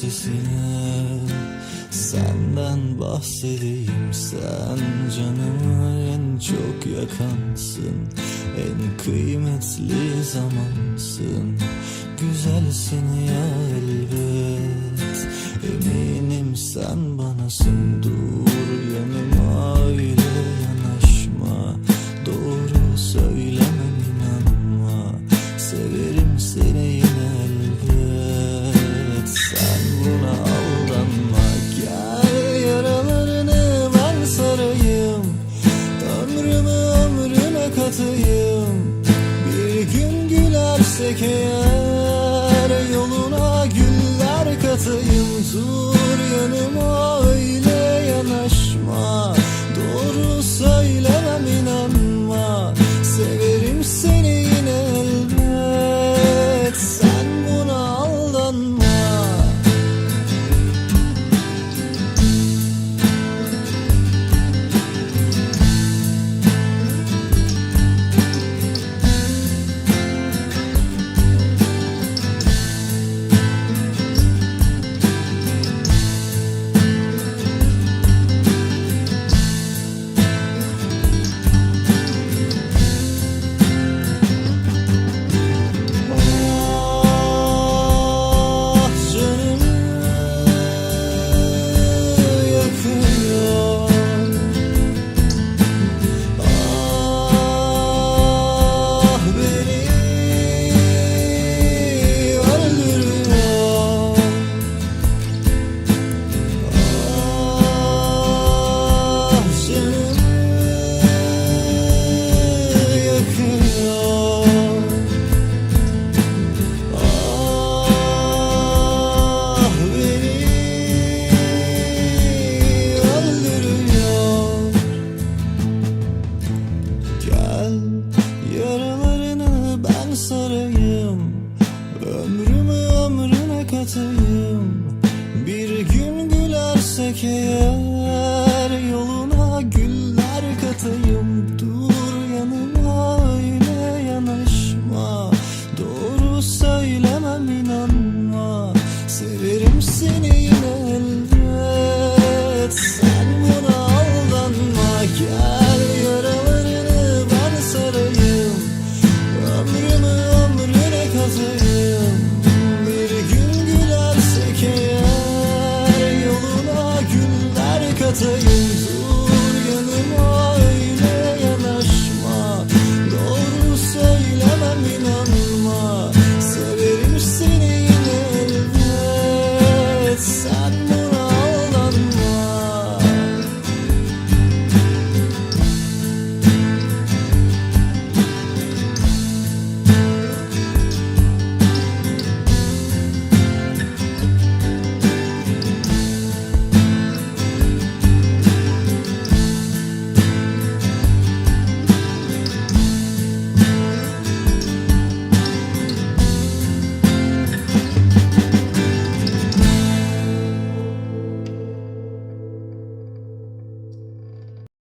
sesine Senden bahsedeyim sen canımı en çok yakansın. En kıymetli zamansın. Güzelsin ya elbet. Eminim sen bana sunduğun ömrüne katayım Bir gün gülersek eğer yanındayım Dur yanıma öyle Doğru söylemem inanma. Severim seni yine elbet. Aldanma. Gel yaralarını ben sarayım. Ömrümü ömrüne kazayım. Bir gün gülersek Yoluna güller katayım.